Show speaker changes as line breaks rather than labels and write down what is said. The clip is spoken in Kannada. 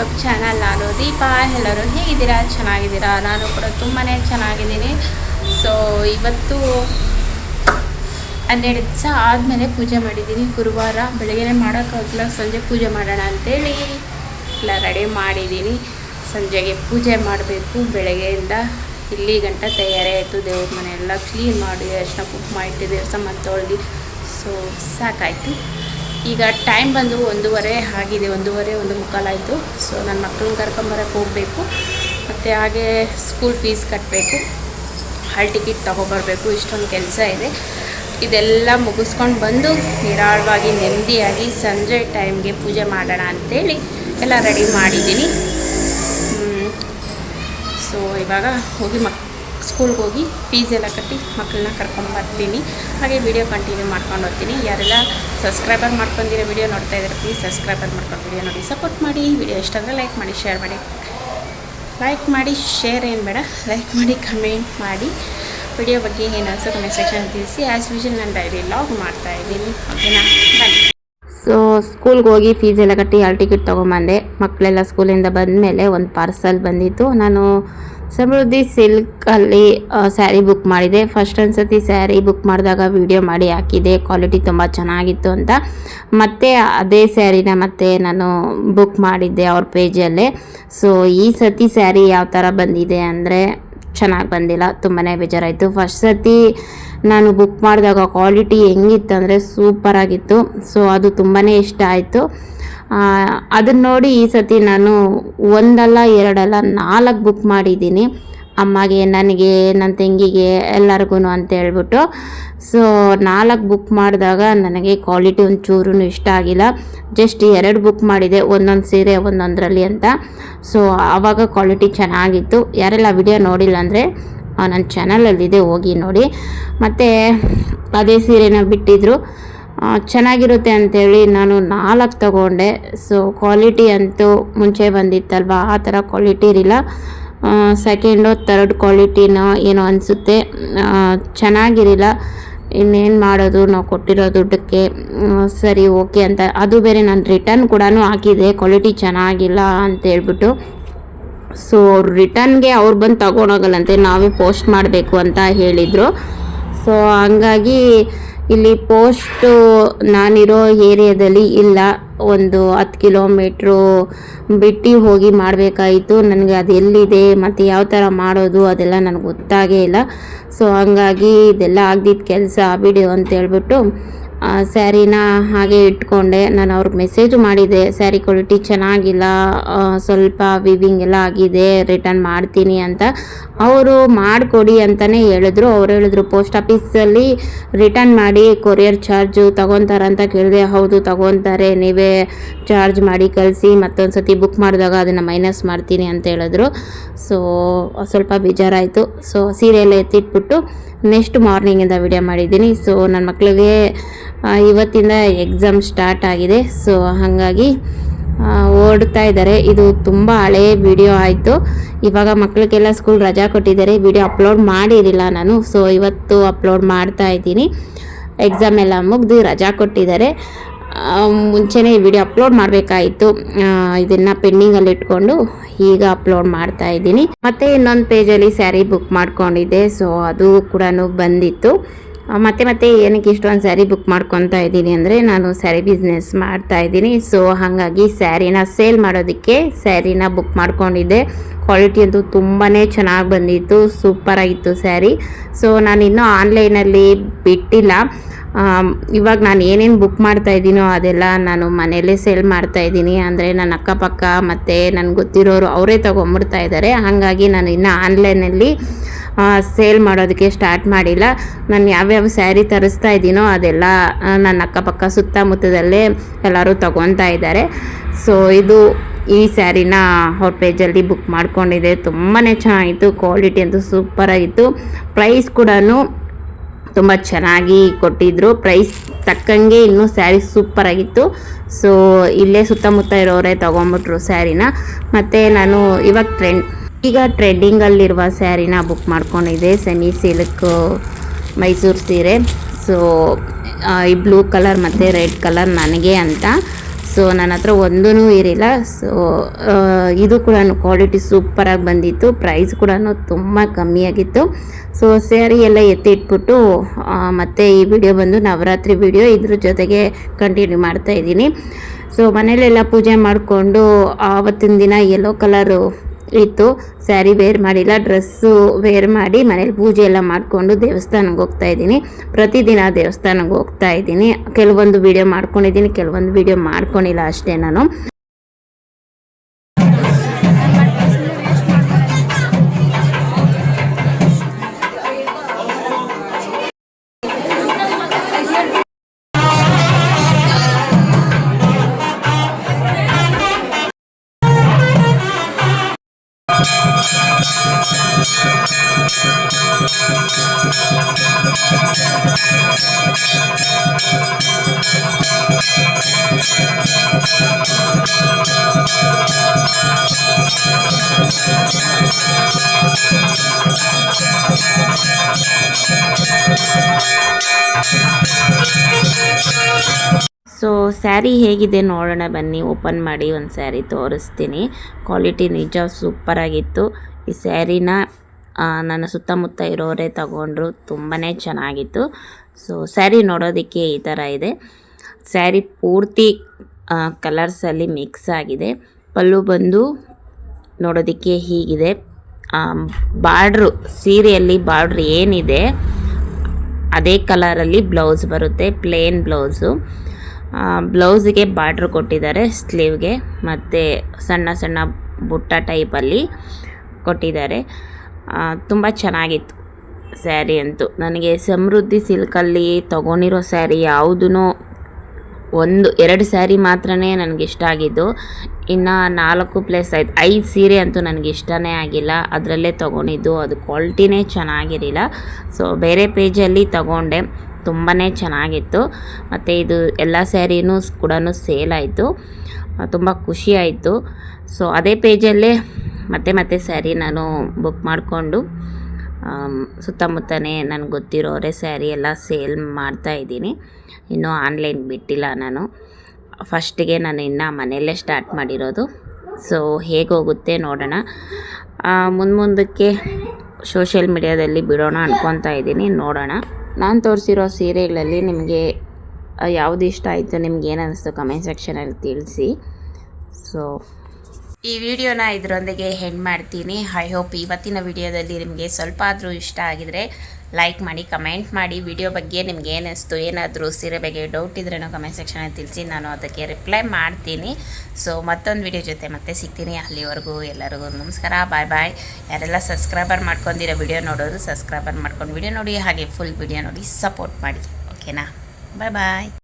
ಯೂಟ್ಯೂಬ್ ಚಾನಲ್, ನಾನು ದೀಪಾ, ಎಲ್ಲರೂ ಹೇಗಿದ್ದೀರಾ? ಚೆನ್ನಾಗಿದ್ದೀರಾ? ನಾನು ಕೂಡ ತುಂಬಾ ಚೆನ್ನಾಗಿದ್ದೀನಿ. ಸೊ ಇವತ್ತು ಹನ್ನೆರಡು ದಿವಸ ಆದಮೇಲೆ ಪೂಜೆ ಮಾಡಿದ್ದೀನಿ. ಗುರುವಾರ ಬೆಳಗ್ಗೆ ಮಾಡೋಕ್ಕಾಗಲ್ಲ ಸಂಜೆ ಪೂಜೆ ಮಾಡೋಣ ಅಂತೇಳಿ ಎಲ್ಲ ರೆಡಿ ಮಾಡಿದ್ದೀನಿ. ಸಂಜೆಗೆ ಪೂಜೆ ಮಾಡಬೇಕು. ಬೆಳಗ್ಗೆಯಿಂದ ಇಲ್ಲಿ ಗಂಟ ತಯಾರಿ ಆಯಿತು. ದೇವ್ರ ಮನೆ ಎಲ್ಲ ಕ್ಲೀನ್ ಮಾಡಿ ಅರ್ಶನ ಕುಂಕುಮ ಮಾಡಿಟ್ಟು ದೇವಸ್ಥಾನ ತೊಳೆದು ಸೊ ಸಾಕಾಯಿತು. ಈಗ ಟೈಮ್ ಬಂದು ಒಂದೂವರೆ ಆಗಿದೆ, ಒಂದೂವರೆ, ಒಂದು ಮುಕ್ಕಾಲಾಯಿತು ಸೊ ನನ್ನ ಮಕ್ಕಳನ್ನ ಕರ್ಕೊಂಬರಕ್ಕೆ ಹೋಗಬೇಕು. ಮತ್ತು ಹಾಗೆ ಸ್ಕೂಲ್ ಫೀಸ್ ಕಟ್ಟಬೇಕು ಹಾಲ್ ಟಿಕೆಟ್ ತೊಗೊಬರ್ಬೇಕು. ಇಷ್ಟೊಂದು ಕೆಲಸ ಇದೆ. ಇದೆಲ್ಲ ಮುಗಿಸ್ಕೊಂಡು ಬಂದು ನಿರಾಳವಾಗಿ, ನೆಮ್ಮದಿಯಾಗಿ ಸಂಜೆ ಟೈಮ್ಗೆ ಪೂಜೆ ಮಾಡೋಣ ಅಂತೇಳಿ ಎಲ್ಲ ರೆಡಿ ಮಾಡಿದ್ದೀನಿ. ಸೊ ಇವಾಗ ಹೋಗಿ ಮಕ್ ಸ್ಕೂಲ್ಗೆ ಹೋಗಿ ಫೀಸ್ ಎಲ್ಲ ಕಟ್ಟಿ ಮಕ್ಕಳನ್ನ ಕರ್ಕೊಂಡು ಬರ್ತೀನಿ. ಹಾಗೆ ವಿಡಿಯೋ ಕಂಟಿನ್ಯೂ ಮಾಡ್ಕೊಂಡು ಹೋಗ್ತೀನಿ. ಯಾರೆಲ್ಲ ಸಬ್ಸ್ಕ್ರೈಬರ್ ಮಾಡ್ಕೊಂಡಿರೋ ವಿಡಿಯೋ ನೋಡ್ತಾ ಇದ್ದಾರೆ ಪ್ಲೀಸ್ ಸಬ್ಸ್ಕ್ರೈಬರ್ ಮಾಡ್ಕೊಂಡು ವಿಡಿಯೋ ನೋಡಿ. ಸಪೋರ್ಟ್ ಮಾಡಿ. ವಿಡಿಯೋ ಇಷ್ಟ ಆದರೆ ಲೈಕ್ ಮಾಡಿ ಶೇರ್ ಮಾಡಿ. ಲೈಕ್ ಮಾಡಿ ಶೇರ್ ಏನು ಬೇಡ. ಲೈಕ್ ಮಾಡಿ ಕಮೆಂಟ್ ಮಾಡಿ. ವಿಡಿಯೋ ಬಗ್ಗೆ ಏನು ಅನ್ಸೋ ಕಮೆಂಟ್ ಸೆಕ್ಷನ್ ತಿಳಿಸಿ. ಆ್ಯಸ್ ಯೂಶಲ್ ನಾನು ಡೈರಿ ಲಾಗ್ ಮಾಡ್ತಾ ಇದ್ದೀನಿ. ಓಕೆನಾ ಬನ್ನಿ ಸೊ ಸ್ಕೂಲ್ಗೆ ಹೋಗಿ ಫೀಸ್ ಎಲ್ಲ ಕಟ್ಟಿ ಹಾಲ್ ಟಿಕೆಟ್ ತೊಗೊಂಬಂದೆ. ಮಕ್ಕಳೆಲ್ಲ ಸ್ಕೂಲಿಂದ ಬಂದಮೇಲೆ ಒಂದು ಪಾರ್ಸಲ್ ಬಂದಿತ್ತು. ನಾನು ಸಮೃದ್ಧಿ ಸಿಲ್ಕಲ್ಲಿ ಸ್ಯಾರಿ ಬುಕ್ ಮಾಡಿದೆ. ಫಸ್ಟ್ ಒಂದು ಸತಿ ಸ್ಯಾರಿ ಬುಕ್ ಮಾಡಿದಾಗ ವಿಡಿಯೋ ಮಾಡಿ ಹಾಕಿದೆ. ಕ್ವಾಲಿಟಿ ತುಂಬ ಚೆನ್ನಾಗಿತ್ತು ಅಂತ. ಮತ್ತೆ ಅದೇ ಸ್ಯಾರಿನ ಮತ್ತೆ ನಾನು ಬುಕ್ ಮಾಡಿದ್ದೆ ಅವ್ರ ಪೇಜಲ್ಲೇ ಸೊ ಈ ಸತಿ ಸ್ಯಾರಿ ಯಾವ ಥರ ಬಂದಿದೆ ಅಂದರೆ ಚೆನ್ನಾಗಿ ಬಂದಿಲ್ಲ. ತುಂಬಾ ಬೇಜಾರಾಯಿತು. ಫಸ್ಟ್ ಸತಿ ನಾನು ಬುಕ್ ಮಾಡಿದಾಗ ಕ್ವಾಲಿಟಿ ಹೆಂಗಿತ್ತು ಅಂದರೆ ಸೂಪರಾಗಿತ್ತು ಸೊ ಅದು ತುಂಬಾ ಇಷ್ಟ ಆಯಿತು. ಅದನ್ನ ನೋಡಿ ಈ ಸತಿ ನಾನು ಒಂದಲ್ಲ, ಎರಡಲ್ಲ, ನಾಲ್ಕು ಬುಕ್ ಮಾಡಿದ್ದೀನಿ. ಅಮ್ಮಗೆ, ನನಗೆ ನನ್ನ ತಂಗಿಗೆ ಎಲ್ಲರಿಗೂ ಅಂತ ಹೇಳ್ಬಿಟ್ಟು. ಸೊ ನಾಲ್ಕು ಬುಕ್ ಮಾಡಿದಾಗ ನನಗೆ ಕ್ವಾಲಿಟಿ ಒಂಚೂರು ಇಷ್ಟ ಆಗಿಲ್ಲ. ಜಸ್ಟ್ ಎರಡು ಬುಕ್ ಮಾಡಿದೆ, ಒಂದೊಂದು ಸೀರೆ, ಒಂದೊಂದರಲ್ಲಿ ಅಂತ. ಸೊ ಆವಾಗ ಕ್ವಾಲಿಟಿ ಚೆನ್ನಾಗಿತ್ತು. ಯಾರೆಲ್ಲ ವಿಡಿಯೋ ನೋಡಿಲ್ಲ ಅಂದರೆ ನನ್ನ ಚಾನಲಲ್ಲಿದೆ ಹೋಗಿ ನೋಡಿ. ಮತ್ತು ಅದೇ ಸೀರೆನ ಬಿಟ್ಟಿದ್ರು. ಚೆನ್ನಾಗಿರುತ್ತೆ ಅಂಥೇಳಿ ನಾನು ನಾಲ್ಕು ತಗೊಂಡೆ. ಸೊ ಕ್ವಾಲಿಟಿ ಅಂತೂ ಮುಂಚೆ ಬಂದಿತ್ತಲ್ವ? ಆ ಥರ ಕ್ವಾಲಿಟಿ ಇರಲಿಲ್ಲ. ಸೆಕೆಂಡು ಥರ್ಡ್ ಕ್ವಾಲಿಟಿನೋ ಏನೋ ಅನಿಸುತ್ತೆ. ಚೆನ್ನಾಗಿರಲಿಲ್ಲ. ಇನ್ನೇನು ಮಾಡೋದು? ನಾವು ಕೊಟ್ಟಿರೋ ದುಡ್ಡಕ್ಕೆ ಸರಿ ಓಕೆ ಅಂತ. ಅದು ಬೇರೆ ನಾನು ರಿಟರ್ನ್ ಕೂಡ ಹಾಕಿದೆ. ಕ್ವಾಲಿಟಿ ಚೆನ್ನಾಗಿಲ್ಲ ಅಂತ ಹೇಳ್ಬಿಟ್ಟು. ಸೊ ರಿಟರ್ನ್ಗೆ ಅವ್ರು ಬಂದು ತಗೊಂಡೋಗಲ್ಲಂತೆ ನಾವೇ ಪೋಸ್ಟ್ ಮಾಡಬೇಕು ಅಂತ ಹೇಳಿದರು. ಸೊ ಹಂಗಾಗಿ ಇಲ್ಲಿ ಪೋಸ್ಟು ನಾನಿರೋ ಏರಿಯಾದಲ್ಲಿ ಇಲ್ಲ. ಒಂದು ಹತ್ತು ಕಿಲೋಮೀಟ್ರು ಬಿಟ್ಟು ಹೋಗಿ ಮಾಡಬೇಕಾಯಿತು. ನನಗೆ ಅದು ಎಲ್ಲಿದೆ, ಮತ್ತು ಯಾವ ಥರ ಮಾಡೋದು ಅದೆಲ್ಲ ನನಗೆ ಗೊತ್ತಾಗೇ ಇಲ್ಲ. ಸೊ ಹಂಗಾಗಿ ಇದೆಲ್ಲ ಆಗ್ದಿದ್ದ ಕೆಲಸ ಬಿಡು ಅಂತ ಹೇಳ್ಬಿಟ್ಟು ಸ್ಯಾರಿನ ಹಾಗೆ ಇಟ್ಕೊಂಡೆ. ನಾನು ಅವ್ರಿಗೆ ಮೆಸೇಜ್ ಮಾಡಿದೆ, ಸ್ಯಾರಿ ಕ್ವಾಲಿಟಿ ಚೆನ್ನಾಗಿಲ್ಲ ಸ್ವಲ್ಪ ವಿವಿಂಗ್ ಎಲ್ಲ ಆಗಿದೆ ರಿಟರ್ನ್ ಮಾಡ್ತೀನಿ ಅಂತ. ಅವರು ಮಾಡಿಕೊಡಿ ಅಂತಲೇ ಹೇಳಿದ್ರು. ಅವ್ರು ಹೇಳಿದ್ರು ಪೋಸ್ಟ್ ಆಫೀಸಲ್ಲಿ ರಿಟರ್ನ್ ಮಾಡಿ ಕೊರಿಯರ್ ಚಾರ್ಜು ಅಂತ ಕೇಳಿದೆ. ಹೌದು, ತಗೊತಾರೆ. ನೀವೇ ಚಾರ್ಜ್ ಮಾಡಿ ಕಳಿಸಿ ಮತ್ತೊಂದು ಸತಿ ಬುಕ್ ಮಾಡಿದಾಗ ಅದನ್ನು ಮೈನಸ್ ಮಾಡ್ತೀನಿ ಅಂತ ಹೇಳಿದ್ರು. ಸೊ ಸ್ವಲ್ಪ ಬೇಜಾರಾಯಿತು. ಸೊ ಸೀರೆ ಎಲ್ಲ ಎತ್ತಿಟ್ಬಿಟ್ಟು ನೆಕ್ಸ್ಟ್ ಮಾರ್ನಿಂಗಿಂದ ವಿಡಿಯೋ ಮಾಡಿದ್ದೀನಿ. ಸೊ ನನ್ನ ಮಕ್ಕಳಿಗೆ ಇವತ್ತಿಂದ ಎಕ್ಸಾಮ್ ಸ್ಟಾರ್ಟ್ ಆಗಿದೆ. ಸೊ ಹಾಗಾಗಿ ಓಡ್ತಾ ಇದ್ದಾರೆ. ಇದು ತುಂಬ ಹಳೆಯ ವಿಡಿಯೋ ಆಯಿತು. ಇವಾಗ ಮಕ್ಕಳಿಗೆಲ್ಲ ಸ್ಕೂಲ್ ರಜಾ ಕೊಟ್ಟಿದ್ದಾರೆ. ವಿಡಿಯೋ ಅಪ್ಲೋಡ್ ಮಾಡಿರಲಿಲ್ಲ ನಾನು. ಸೊ ಇವತ್ತು ಅಪ್ಲೋಡ್ ಮಾಡ್ತಾ ಇದ್ದೀನಿ. ಎಕ್ಸಾಮ್ ಎಲ್ಲ ಮುಗ್ದು ರಜಾ ಕೊಟ್ಟಿದ್ದಾರೆ. ಆ, ಈ ವಿಡಿಯೋ ಅಪ್ಲೋಡ್ ಮಾಡಬೇಕಾಯಿತು. ಇದನ್ನು ಪೆಂಡಿಂಗಲ್ಲಿ ಇಟ್ಕೊಂಡು ಈಗ ಅಪ್ಲೋಡ್ ಮಾಡ್ತಾ ಇದ್ದೀನಿ. ಮತ್ತು ಇನ್ನೊಂದು ಪೇಜಲ್ಲಿ ಸ್ಯಾರಿ ಬುಕ್ ಮಾಡ್ಕೊಂಡಿದ್ದೆ ಸೊ ಅದು ಕೂಡ ಬಂದಿತ್ತು. ಮತ್ತೆ ಮತ್ತೆ ಏನಕ್ಕೆ ಇಷ್ಟೊಂದು ಸ್ಯಾರಿ ಬುಕ್ ಮಾಡ್ಕೊತಾ ಇದ್ದೀನಿ ಅಂದರೆ ನಾನು ಸ್ಯಾರಿ ಬಿಸ್ನೆಸ್ ಮಾಡ್ತಾ ಇದ್ದೀನಿ. ಸೊ ಹಾಗಾಗಿ ಸ್ಯಾರಿನ ಸೇಲ್ ಮಾಡೋದಕ್ಕೆ ಸ್ಯಾರಿನ ಬುಕ್ ಮಾಡ್ಕೊಂಡಿದ್ದೆ. ಕ್ವಾಲಿಟಿ ಅಂತೂ ತುಂಬಾ ಚೆನ್ನಾಗಿ ಬಂದಿತ್ತು ಸೂಪರಾಗಿತ್ತು ಸ್ಯಾರಿ ಸೊ ನಾನು ಇನ್ನೂ ಆನ್ಲೈನಲ್ಲಿ ಬಿಟ್ಟಿಲ್ಲ. ಇವಾಗ ನಾನು ಏನೇನು ಬುಕ್ ಮಾಡ್ತಾ ಇದ್ದೀನೋ ಅದೆಲ್ಲ ನಾನು ಮನೆಯಲ್ಲೇ ಸೇಲ್ ಮಾಡ್ತಾ ಇದ್ದೀನಿ ಅಂದರೆ ನನ್ನ ಅಕ್ಕಪಕ್ಕ ಮತ್ತು ನನಗೆ ಗೊತ್ತಿರೋರು ಅವರೇ ತೊಗೊಂಬಿಡ್ತಾ ಇದ್ದಾರೆ ಹಾಗಾಗಿ ನಾನು ಇನ್ನು ಆನ್ಲೈನಲ್ಲಿ ಸೇಲ್ ಮಾಡೋದಕ್ಕೆ ಸ್ಟಾರ್ಟ್ ಮಾಡಿಲ್ಲ. ನಾನು ಯಾವ್ಯಾವ ಸ್ಯಾರಿ ತರಿಸ್ತಾ ಇದ್ದೀನೋ ಅದೆಲ್ಲ ನನ್ನ ಅಕ್ಕಪಕ್ಕ ಸುತ್ತಮುತ್ತದಲ್ಲೇ ಎಲ್ಲರೂ ತಗೊತಾ ಇದ್ದಾರೆ ಸೊ ಇದು ಈ ಸ್ಯಾರಿನ ಅವ್ರ ಪೇಜಲ್ಲಿ ಬುಕ್ ಮಾಡ್ಕೊಂಡಿದೆ ತುಂಬಾ ಚೆನ್ನಾಗಿತ್ತು ಕ್ವಾಲಿಟಿ ಅಂತೂ ಸೂಪರಾಗಿತ್ತು ಪ್ರೈಸ್ ಕೂಡ ತುಂಬ ಚೆನ್ನಾಗಿ ಕೊಟ್ಟಿದ್ರು. ಪ್ರೈಸ್ ತಕ್ಕಂಗೆ ಇನ್ನೂ ಸ್ಯಾರಿ ಸೂಪರಾಗಿತ್ತು ಸೊ ಇಲ್ಲೇ ಸುತ್ತಮುತ್ತ ಇರೋರೇ ತೊಗೊಂಬಿಟ್ರು ಸ್ಯಾರಿನ ಮತ್ತು ನಾನು ಇವಾಗ ಟ್ರೆಂಡ್ ಈಗ ಟ್ರೆಂಡಿಂಗಲ್ಲಿರುವ ಸ್ಯಾರಿನ ಬುಕ್ ಮಾಡ್ಕೊಂಡಿದ್ದೆ. ಸೆಮಿ ಸಿಲ್ಕ್ ಮೈಸೂರು ಸೀರೆ. ಸೊ ಈ ಬ್ಲೂ ಕಲರ್ ಮತ್ತು ರೆಡ್ ಕಲರ್ ನನಗೆ ಅಂತ. ಸೊ ನನ್ನ ಹತ್ರ ಒಂದೂ ಇರಿಲ್ಲ ಸೊ ಇದು ಕೂಡ ಕ್ವಾಲಿಟಿ ಸೂಪರಾಗಿ ಬಂದಿತ್ತು. ಪ್ರೈಸ್ ಕೂಡ ತುಂಬ ಕಮ್ಮಿಯಾಗಿತ್ತು ಸೊ ಸ್ಯಾರಿ ಎಲ್ಲ ಎತ್ತಿಟ್ಬಿಟ್ಟು ಮತ್ತು ಈ ವಿಡಿಯೋ ಬಂದು ನವರಾತ್ರಿ ವಿಡಿಯೋ ಇದ್ರ ಜೊತೆಗೆ ಕಂಟಿನ್ಯೂ ಮಾಡ್ತಾ ಇದ್ದೀನಿ. ಸೊ ಮನೇಲೆಲ್ಲ ಪೂಜೆ ಮಾಡಿಕೊಂಡು ಆವತ್ತಿನ ದಿನ ಯೆಲ್ಲೋ ಕಲರು ಇತ್ತು. ಸ್ಯಾರಿ ವೇರ್ ಮಾಡಿಲ್ಲ, ಡ್ರೆಸ್ಸು ವೇರ್ ಮಾಡಿ ಮನೇಲಿ ಪೂಜೆ ಎಲ್ಲ ಮಾಡಿಕೊಂಡು ದೇವಸ್ಥಾನಕ್ಕೆ ಹೋಗ್ತಾ ಇದ್ದೀನಿ. ಪ್ರತಿದಿನ ದೇವಸ್ಥಾನಕ್ಕೆ ಹೋಗ್ತಾ ಇದ್ದೀನಿ. ಕೆಲವೊಂದು ವಿಡಿಯೋ ಮಾಡ್ಕೊಂಡಿದ್ದೀನಿ, ಕೆಲವೊಂದು ವಿಡಿಯೋ ಮಾಡ್ಕೊಂಡಿಲ್ಲ ಅಷ್ಟೇ ನಾನು. ಸೊ ಸ್ಯಾರಿ ಹೇಗಿದೆ ನೋಡೋಣ ಬನ್ನಿ. ಓಪನ್ ಮಾಡಿ ಒಂದು ಸ್ಯಾರಿ ತೋರಿಸ್ತೀನಿ. ಕ್ವಾಲಿಟಿ ನಿಜ ಸೂಪರಾಗಿತ್ತು ಈ ಸ್ಯಾರಿನ ನನ್ನ ಸುತ್ತಮುತ್ತ ಇರೋರೇ ತಗೊಂಡ್ರು ತುಂಬಾ ಚೆನ್ನಾಗಿತ್ತು. ಸೊ ಸ್ಯಾರಿ ನೋಡೋದಕ್ಕೆ ಈ ಥರ ಇದೆ. ಸ್ಯಾರಿ ಪೂರ್ತಿ ಕಲರ್ಸಲ್ಲಿ ಮಿಕ್ಸ್ ಆಗಿದೆ. ಪಲ್ಲು ಬಂದು ನೋಡೋದಕ್ಕೆ ಹೀಗಿದೆ. ಬಾರ್ಡ್ರು, ಸೀರೆಯಲ್ಲಿ ಬಾರ್ಡ್ರ್ ಏನಿದೆ, ಅದೇ ಕಲರಲ್ಲಿ ಬ್ಲೌಸ್ ಬರುತ್ತೆ ಪ್ಲೇನ್ ಬ್ಲೌಸು ಬ್ಲೌಸಿಗೆ ಬಾರ್ಡ್ರ್ ಕೊಟ್ಟಿದ್ದಾರೆ ಸ್ಲೀವ್ಗೆ ಮತ್ತು ಸಣ್ಣ ಸಣ್ಣ ಬುಟ್ಟ ಟೈಪಲ್ಲಿ ಕೊಟ್ಟಿದ್ದಾರೆ. ತುಂಬ ಚೆನ್ನಾಗಿತ್ತು ಸ್ಯಾರಿ ಅಂತೂ. ನನಗೆ ಸಮೃದ್ಧಿ ಸಿಲ್ಕಲ್ಲಿ ತೊಗೊಂಡಿರೋ ಸ್ಯಾರಿ ಯಾವುದೂ ಒಂದು, ಎರಡು ಸ್ಯಾರಿ ಮಾತ್ರ ನನಗೆ ಇಷ್ಟ ಆಗಿದ್ದು. ಇನ್ನು ನಾಲ್ಕು ಪ್ಲೇಸ್ ಆಯ್ತು ಐದು ಸೀರೆ ಅಂತೂ ನನಗೆ ಇಷ್ಟನೇ ಆಗಿಲ್ಲ. ಅದರಲ್ಲೇ ತೊಗೊಂಡಿದ್ದು, ಅದು ಕ್ವಾಲಿಟಿನೇ ಚೆನ್ನಾಗಿರಲಿಲ್ಲ. ಸೊ ಬೇರೆ ಪೇಜಲ್ಲಿ ತಗೊಂಡೆ ತುಂಬಾ ಚೆನ್ನಾಗಿತ್ತು. ಮತ್ತು ಇದು ಎಲ್ಲ ಸ್ಯಾರಿನೂ ಕೂಡ ಸೇಲ್ ಆಯಿತು. ತುಂಬ ಖುಷಿ ಆಯಿತು. ಸೊ ಅದೇ ಪೇಜಲ್ಲೇ ಮತ್ತೆ ಮತ್ತೆ ಸ್ಯಾರಿ ನಾನು ಬುಕ್ ಮಾಡಿಕೊಂಡು ಸುತ್ತಮುತ್ತನೇ ನನಗೆ ಗೊತ್ತಿರೋರೆ ಸ್ಯಾರಿ ಎಲ್ಲ ಸೇಲ್ ಮಾಡ್ತಾ ಇದ್ದೀನಿ. ಇನ್ನೂ ಆನ್ಲೈನ್ ಬಿಟ್ಟಿಲ್ಲ ನಾನು. ಫಸ್ಟಿಗೆ ನಾನು ಇನ್ನು ಮನೆಯಲ್ಲೇ ಸ್ಟಾರ್ಟ್ ಮಾಡಿರೋದು. ಸೊ ಹೇಗೆ ಹೋಗುತ್ತೆ ನೋಡೋಣ. ಮುಂದೆ ಮುಂದಕ್ಕೆ ಸೋಷಿಯಲ್ ಮೀಡಿಯಾದಲ್ಲಿ ಬಿಡೋಣ ಅಂದ್ಕೊತಾ ಇದ್ದೀನಿ. ನೋಡೋಣ. ನಾನು ತೋರಿಸಿರೋ ಸೀರೆಗಳಲ್ಲಿ ನಿಮಗೆ ಯಾವುದು ಇಷ್ಟ ಆಯಿತು, ನಿಮ್ಗೆ ಏನು ಅನ್ನಿಸ್ತು ಕಮೆಂಟ್ ಸೆಕ್ಷನಲ್ಲಿ ತಿಳಿಸಿ. ಸೊ ಈ ವಿಡಿಯೋನ ಇದರೊಂದಿಗೆ ಹೆಂಡ್ ಮಾಡ್ತೀನಿ. ಐ ಹೋಪ್ ಇವತ್ತಿನ ವಿಡಿಯೋದಲ್ಲಿ ನಿಮಗೆ ಸ್ವಲ್ಪ ಆದರೂ ಇಷ್ಟ ಆಗಿದರೆ ಲೈಕ್ ಮಾಡಿ ಕಮೆಂಟ್ ಮಾಡಿ. ವಿಡಿಯೋ ಬಗ್ಗೆ ನಿಮ್ಗೆ ಏನಿಸ್ತು, ಏನಾದರೂ ಸೀರೆ ಬಗ್ಗೆ ಡೌಟ್ ಇದ್ರೇನೋ ಕಮೆಂಟ್ ಸೆಕ್ಷನಲ್ಲಿ ತಿಳಿಸಿ, ನಾನು ಅದಕ್ಕೆ ರಿಪ್ಲೈ ಮಾಡ್ತೀನಿ. ಸೊ ಮತ್ತೊಂದು ವಿಡಿಯೋ ಜೊತೆ ಮತ್ತೆ ಸಿಗ್ತೀನಿ. ಅಲ್ಲಿವರೆಗೂ ಎಲ್ಲರಿಗೂ ನಮಸ್ಕಾರ. ಬಾಯ್ ಬಾಯ್ ಯಾರೆಲ್ಲ ಸಬ್ಸ್ಕ್ರೈಬರ್ ಮಾಡ್ಕೊಂಡಿರೋ ವಿಡಿಯೋ ನೋಡೋರು ಸಬ್ಸ್ಕ್ರೈಬರ್ ಮಾಡ್ಕೊಂಡು ವಿಡಿಯೋ ನೋಡಿ, ಹಾಗೆ ಫುಲ್ ವಿಡಿಯೋ ನೋಡಿ ಸಪೋರ್ಟ್ ಮಾಡಿ. ಓಕೆನಾ ಬಾಯ್ ಬಾಯ್